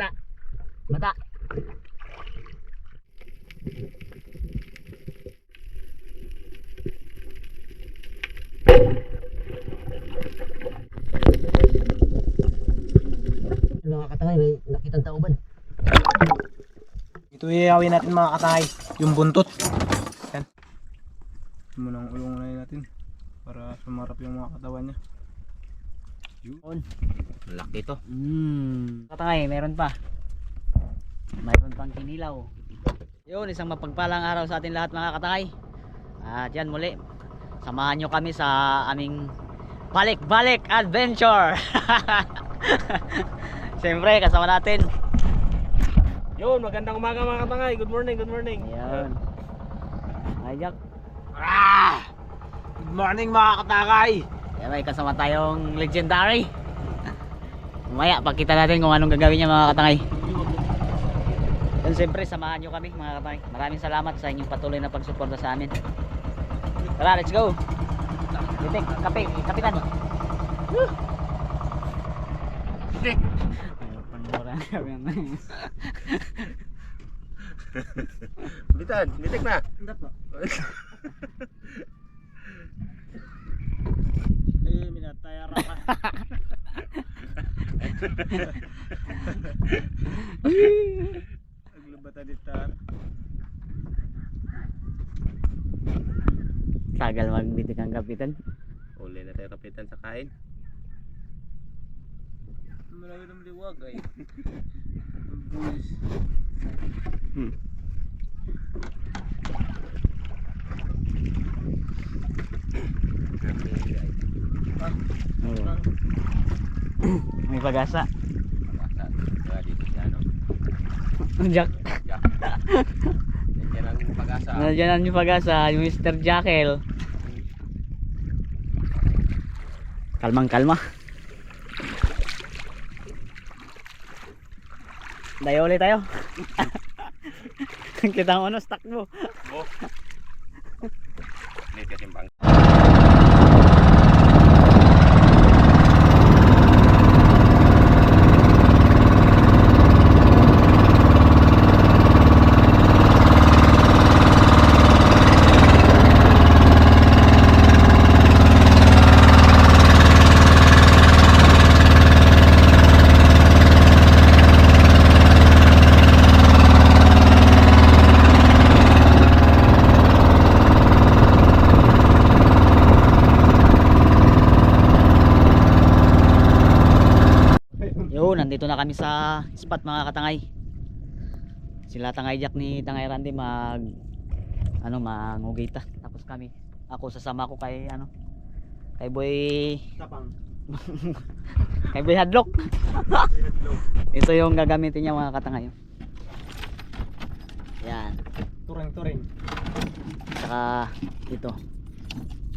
Bata. Bata. Mga katangay, may nakitang tauban. Ito iawin natin mga katay, yung buntot. Yan. Muna ang ulong na natin para sumarap yung mga katawan niya. Yun. Laki to. Hmm. Katangay, meron pa. Mayroon pang kinilaw. Yun, isang mapagpalang araw sa atin lahat mga katangay. At yan muli, samahan nyo kami sa aming balik-balik adventure. Siyempre, kasama natin. Yun, magandang umaga mga katangay. Good morning, good morning. Ayan. Ay, Jack. Ah! Good morning mga katangay. Ayan, may kasama tayong legendary. Mamaya, pagkita natin kung anong gagawin niya mga katangay. Yan siyempre, samahan nyo kami mga katangay. Maraming salamat sa inyong patuloy na pagsuporta sa amin. Tara, let's go! Titik, kape, kapitan. Titik. Panmura kami Bitan, bitik na. Hindi po. Eh, minatayara ka. Naglubatan dito. Tagal magbitik ang kapitan. Uli na tayo kapitan sa kain. Malayo ng liwag ay. Ang buwis. Oo. May pag-asa. Pag-asa. Dito siya, no? Jack. Jack. Yan ang pag-asa. Nandiyan ang pag-asa, yung Mr. Jackal. Kalmang kalma. Dayo ulit tayo. Kita mo ano, stuck mo. Oh. Justicia sin banco. Kami sa spot mga katangay. Sila tangay Jack ni tangay Randy mag ano mangugita. Tapos kami, ako sasama ko kay ano kay Boy Tapang. kay Boy Hadlock. Ito yung gagamitin niya mga katangay. Yan. Turing, turing. Saka ito.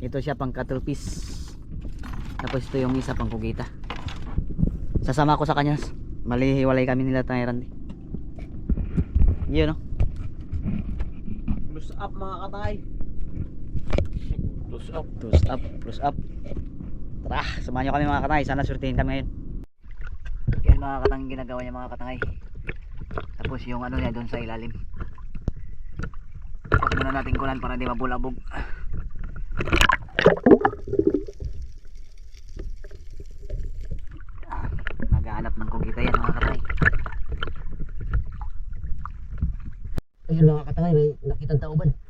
Ito siya pang cattle piece. Tapos ito yung isa pang kugita. Sasama ko sa kanya. Malihiwalay kami nila tayo Randy. Yun no. Close up mga katay. Close up. Close up, close up. Tara, samahan nyo kami mga katangay. Sana surtihin kami ngayon. Yan mga katang ginagawa niya mga katangay. Tapos yung ano niya doon sa ilalim. Tapos muna natin kulan para di mabulabog. Naghahanap ng kugita yan mga katangay. Ayun mga katangay, may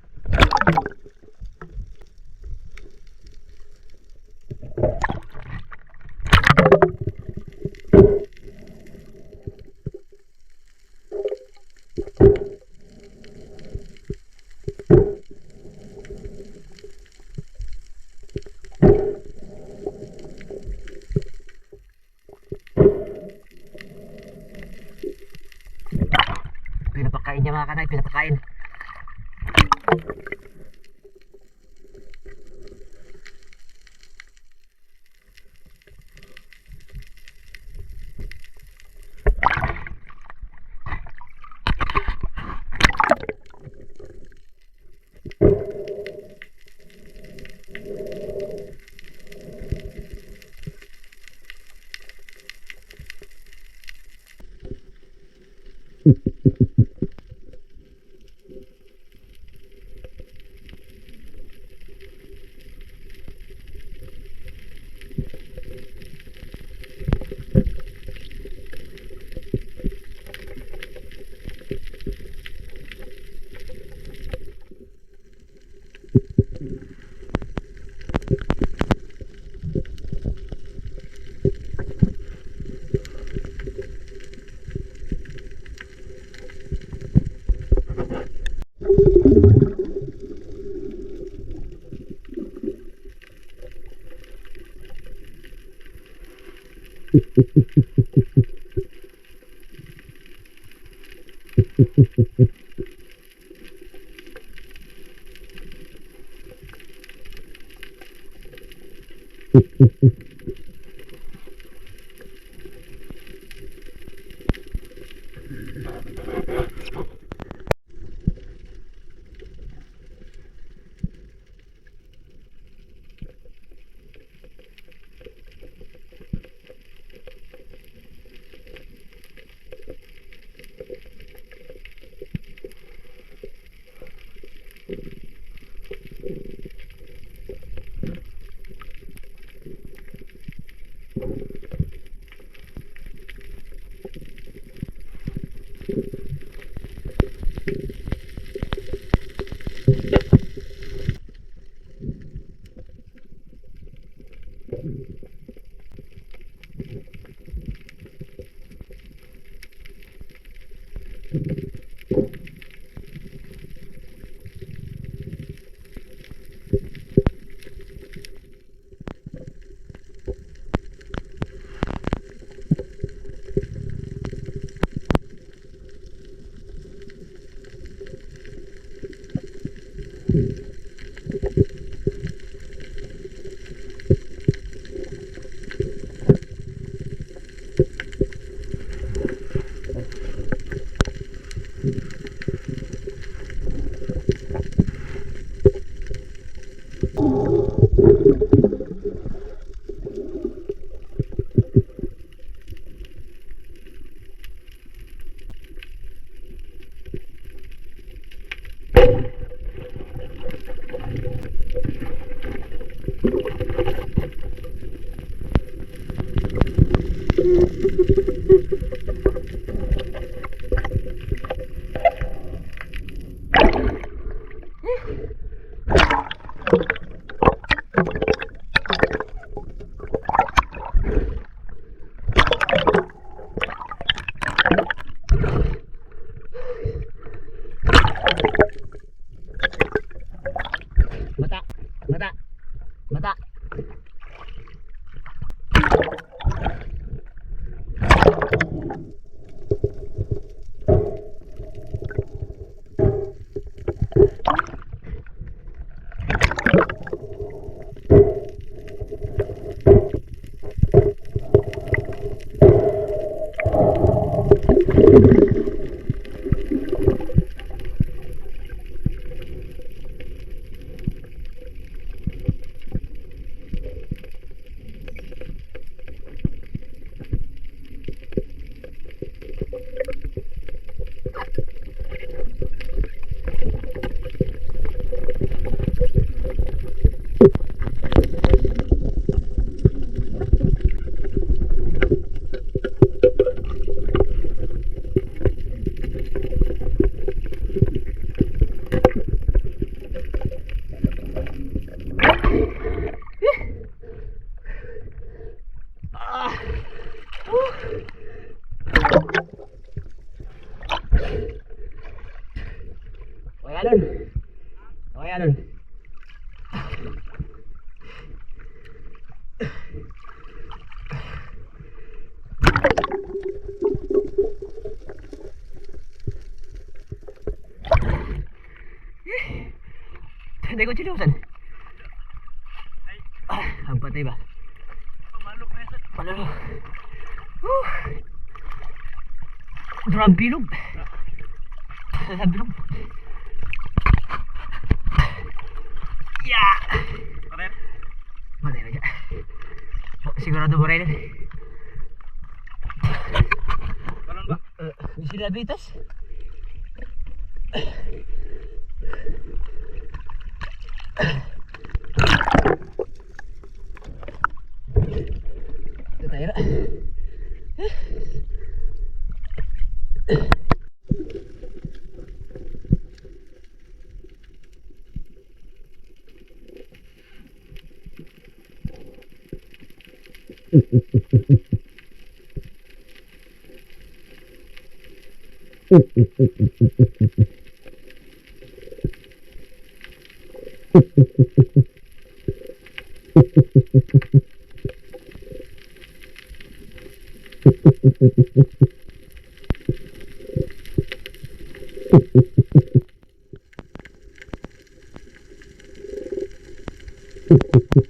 Ha, ha, ha. Okay, Alon. Okay, Alon. Hindi ko chilusan. Ah, ang patay ba? Pamalok na yan. Palalo. Whew. Drag bilog. piedritas. Ha ha ha.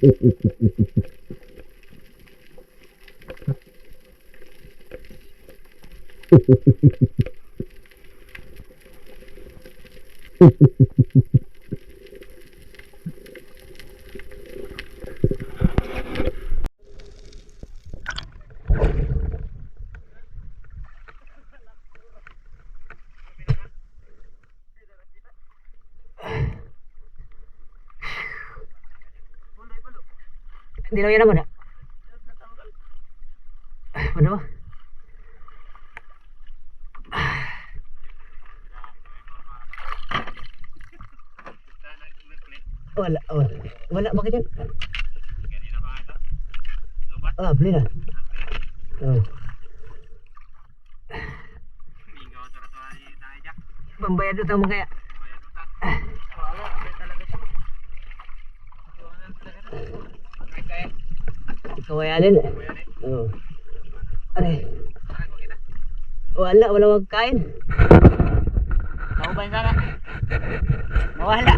Хе-хе-хе. Hindi na yan naman ah. Ano? Wala, wala. Wala, bakit yan? Ah, beli na. Oh. Membayar utang mo kaya. Kawayanin. Oo. Aray. Wala, wala magkain. Nauban sana. Nawala.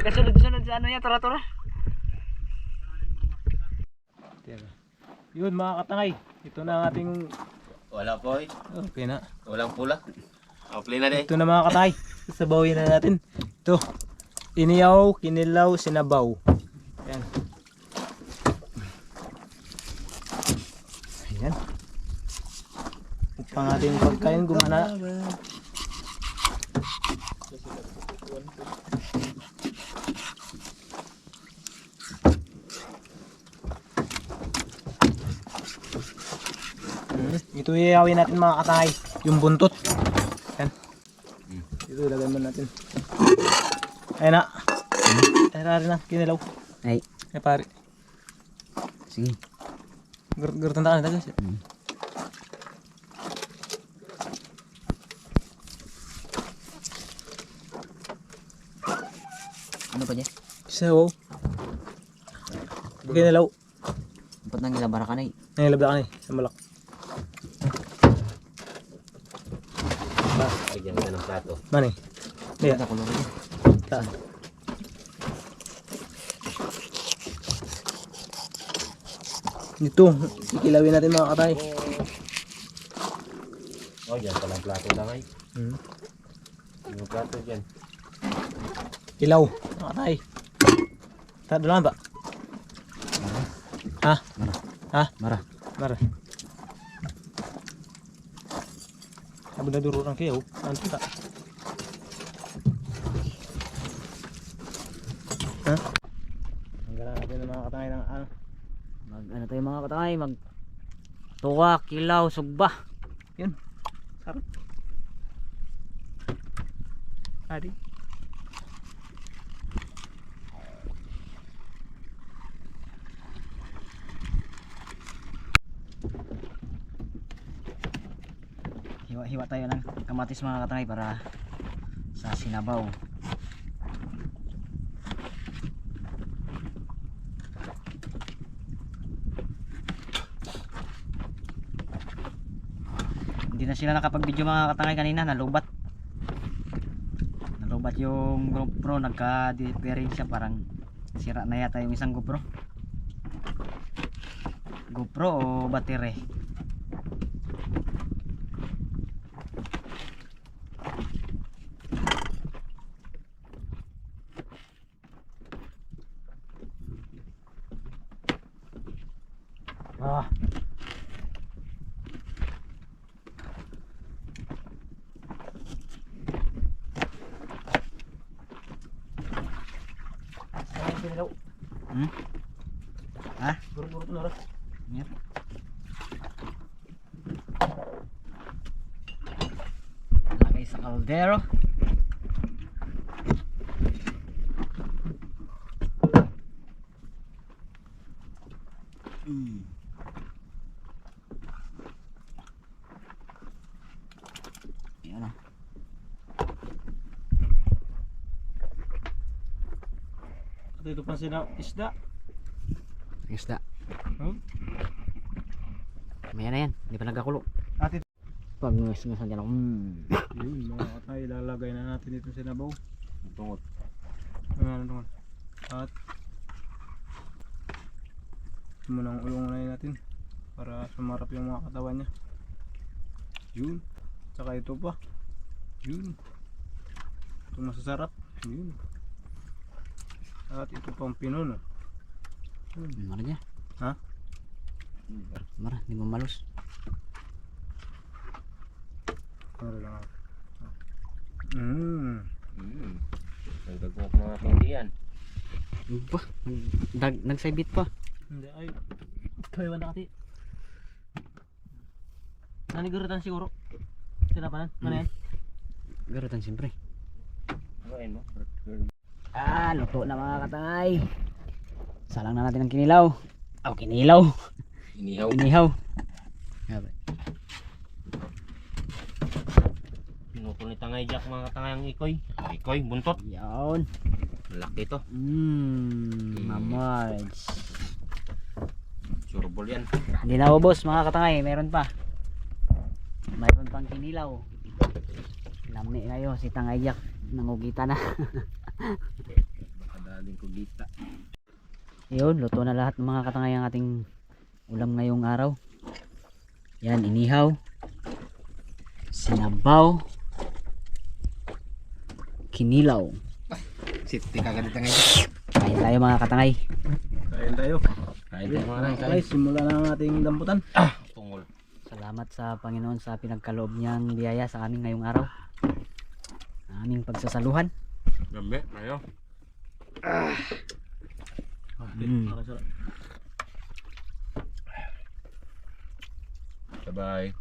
Kasunod-sunod sa ano niya, tura-tura. Yun mga katangay. Ito na ang ating... Wala po eh. Okay na. Walang pula. Okay na eh. Ito na mga katangay. Sabawin na natin. Ito. Iniyaw, kinilaw, sinabaw. Ayan. Ayan. Upang ating pagkain gumana. Hmm. Ito iyawin natin mga katangay. Yung buntot. Ayan. Ito ilagay mo natin. Ayan na. Ayan na rin na. Kinilaw. Ay, Ay pare. sige. Gur tandaan na guys. Ano pa dyan? So, kinilaw. Ba't nang ilabara ka na eh? Nangilabda ka na eh. Sa malak. Lagyan ka ng plato. Mani. Kulong niya. Saan? Dito. Ikilawin natin mga katay. Oh, dyan palang plato lang ay. Hmm. Yung plato dyan. Ilaw. Mga katay. Tado lang ba? Ha? Mara. Ha? Mara. Mara. Sabi na duro ng kayo. Ano ta? Ha? Tanggalan natin ng mga katangay ng ano. Mag ano tayo mga katangay, mag tuwa, kilaw, sugba. Yun. Sarap. Adi. Hiwa-hiwa tayo ng kamatis mga katangay para sa sinabaw. Hindi na sila nakapag-video mga katangay kanina, nalubat. Nalubat yung GoPro, nagka-deterring siya parang sira na yata yung isang GoPro. GoPro o battery? Ah. Sayang kinilaw. Hmm? Ha? Buru-buru ko na rin. Yan. Lagay sa kaldero. Mm. Yan ah. At ito pa sila isda. Isda. Hmm? Maya na yan. Hindi pa nagkakulo. At ito. Pag ngas-ngasan dyan ako. Mm. Yun, mga katay, ilalagay na natin dito sa nabaw. Tungot. Ano naman. At muna ang ulong na natin para sumarap yung mga katawan niya. Yun. Tsaka ito pa. Yun. Ito masasarap. Yun. At ito pang pinuno. Mara niya. Ha? Mara, hindi mo malos. Ano lang ako. Mm. Mm. Nagdagmok mga pindihan. Ba, nag, nagsaybit pa. Hindi ay. Kayo na kati. Nanigurutan siguro. Tinapanan. Ano yan? Garutan siyempre. Ano mo? Ah, luto na mga katay. Salang na natin ang kinilaw. Oh, kinilaw. Inihaw. Inihaw. Grabe. Pinutol ni Tangay Jack mga katangay ang ikoy. Ikoy, buntot. Yan. Malaki to. Mmm, mamards. Surbol yan. Hindi na ubos mga katangay, meron pa. Mayroon pang kinilaw. Lami kayo, si Tangay Jack. Nangugita na. Baka daling ko gita. Yun, luto na lahat ng mga katangay ang ating ulam ngayong araw. Yan, inihaw. Sinabaw. Kinilaw. Siti kagad Tangay Kain tayo mga katangay. Kain tayo. Kain tayo mga nang Okay, simulan na ang ating damputan. Tungol. Salamat sa Panginoon sa pinagkaloob niyang biyaya sa amin ngayong araw. Sa aming pagsasaluhan. Gambe, ayo. Mm. Nakasarap. Sabay.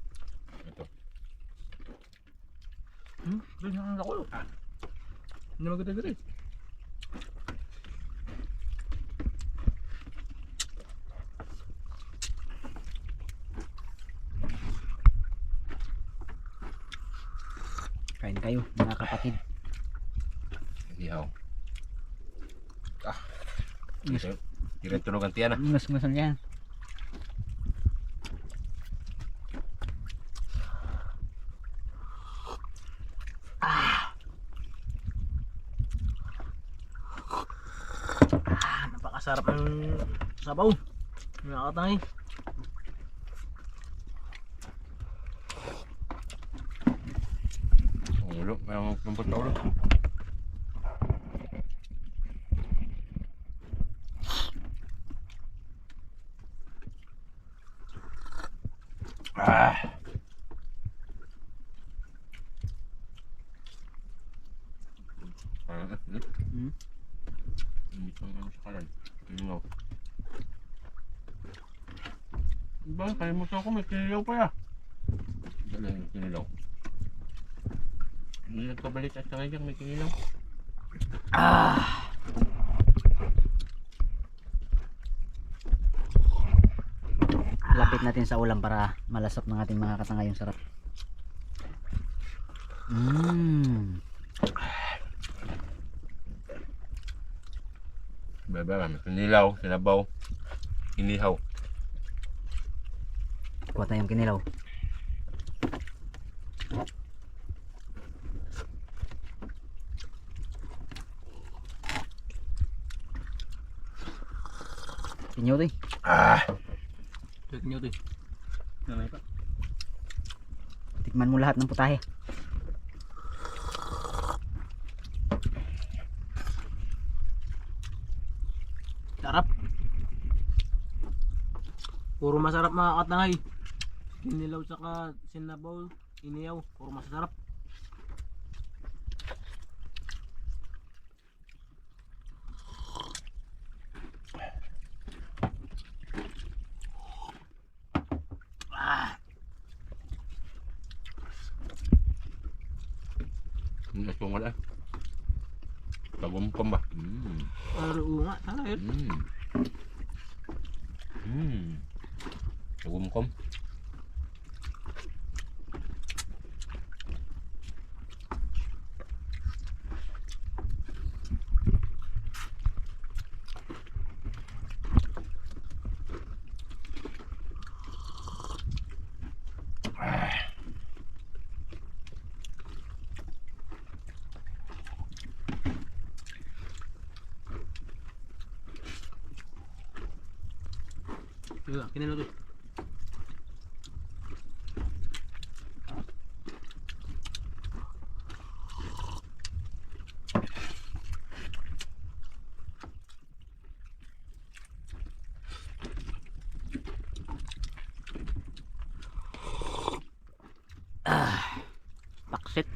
Ito. Hmm? Doon yung nakulo. Hindi maganda-ganda. Kain kayo mga kapatid. Inihaw. Ah. Ito. Diretso no gantian na. Ngas-ngasan yan. Ah, napakasarap ng sabaw. Nakakatangay. Ulo, mayroong kumpot na ulo. Ah. Ah, hmm? Hmm? Hindi ko ano sa kalan. Ano? Ba, kalimutan ko may kinilaw pa ya. Dala yung kinilaw. Hindi nagpabalik at saka dyan may kinilaw. Lapit natin sa ulam para malasap ng ating mga katangay yung sarap. Mmm. Baba, may kinilaw, sinabaw, inihaw. Kuha tayong kinilaw. To eh. Ah! Check nyo ito eh. Nanay pa. Tikman mo lahat ng putahe. Sarap. Puro masarap mga katangay. Kinilaw saka sinabaw, iniyaw, puro masarap. Hindi na wala. Tagumpam ba? Mm. Pero oo nga, sana yun. Mm. Mm. Tagumpam. Diba, kinilaw to. Paksit.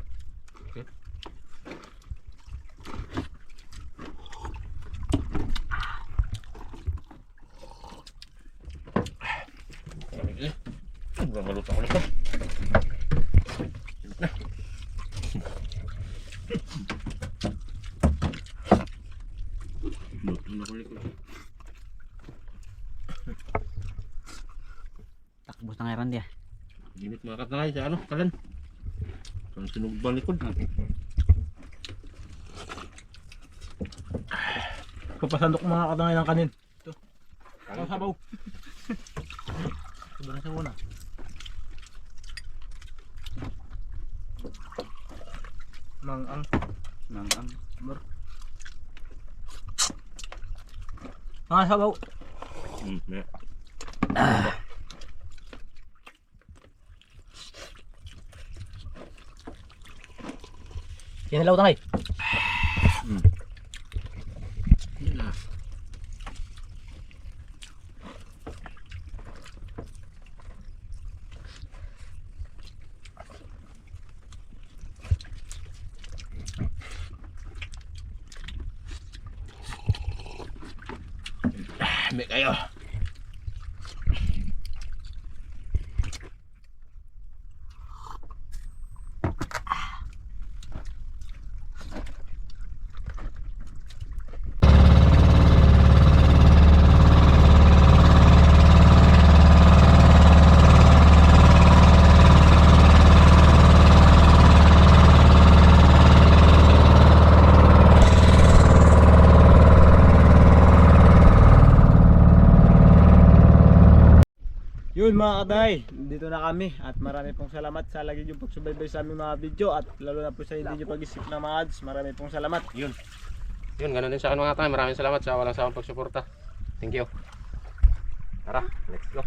Eh, sobrang maluto ako nito. Likod. Takbos na nga rin dia. Ginit mga katangay sa ano, kalan. Ang sunog bang likod. Papasandok mga katangay ng kanin. Ito. Ang sabaw. Sobrang sabaw na. Mang ang Nang ang bar. Mga sabaw. Hmm, may. Kinilaw tangay. Yan na. Ah, May kayo. Yun mga katay, dito na kami at marami pong salamat sa lagi yung pagsubaybay sa aming mga video at lalo na po sa hindi nyo pag-isip ng mga ads, marami pong salamat. Yun. Yun, ganun din sa akin mga tayo. Maraming salamat sa walang sawang pagsuporta. Thank you. Tara, let's go.